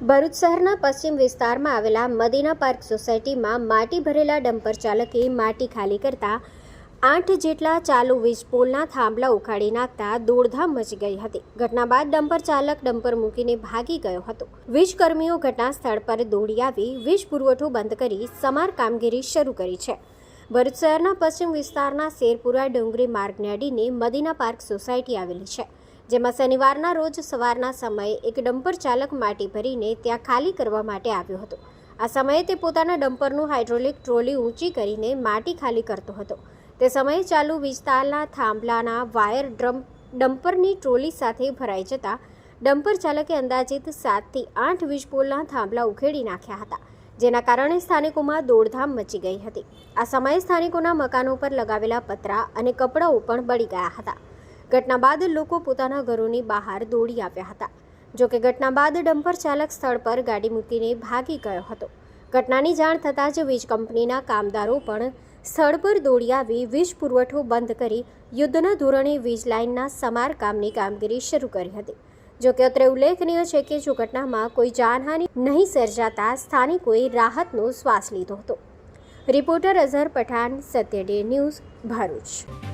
ભરૂચ શહેરના પશ્ચિમ વિસ્તારમાં આવેલા મદીના પાર્ક સોસાયટીમાં માટી ભરેલા ડમ્પર ચાલકે માટી ખાલી કરતા આઠ જેટલા ચાલુ વીજ પોલના થાંભલા ઉખાડી નાખતા દોડધામ મચી ગઈ હતી. ઘટના બાદ ડમ્પર ચાલક ડમ્પર મૂકીને ભાગી ગયો હતો. વીજકર્મીઓ ઘટના સ્થળ પર દોડી આવી, વીજ પુરવઠો બંધ કરી સમાર કામગીરી શરૂ કરી છે. ભરૂચ શહેરના પશ્ચિમ વિસ્તારના શેરપુરા ડુંગરી માર્ગને અડીને મદીના પાર્ક સોસાયટી આવેલી છે. જેમાં શનિવારના રોજ સવારના સમયે એક ડમ્પર ચાલક માટી ભરીને ત્યાં ખાલી કરવા માટે આવ્યો હતો. આ સમયે તે પોતાના ડમ્પરનું હાઇડ્રોલિક ટ્રોલી ઊંચી કરીને માટી ખાલી કરતો હતો. તે સમયે ચાલુ વીજતારના થાંભલાના વાયર ડ્રમ ડમ્પરની ટ્રોલી સાથે ભરાઈ જતા ડમ્પર ચાલકે અંદાજિત સાતથી આઠ વીજપોલના થાંભલા ઉખેડી નાખ્યા હતા, જેના કારણે સ્થાનિકોમાં દોડધામ મચી ગઈ હતી. આ સમયે સ્થાનિકોના મકાનો પર લગાવેલા પતરા અને કપડાઓ પણ બળી ગયા હતા. ઘટના બાદ લોકો પોતાના ઘરોની બહાર દોડી આવ્યા હતા. જોકે ઘટના બાદ ડમ્પર ચાલક સ્થળ પર ગાડી મૂકીને ભાગી ગયો હતો. ઘટનાની જાણ થતાં જ વીજ કંપનીના કામદારો પણ સ્થળ પર દોડી આવી વીજ પુરવઠો બંધ કરી યુદ્ધના ધોરણે વીજ લાઇનના સમારકામની કામગીરી શરૂ કરી હતી. જોકે અત્રે ઉલ્લેખનીય છે કે જો ઘટનામાં કોઈ જાનહાનિ નહીં સર્જાતા સ્થાનિકોએ રાહતનો શ્વાસ લીધો હતો. Reporter Azhar Pathan, Satya day news, Bharuch.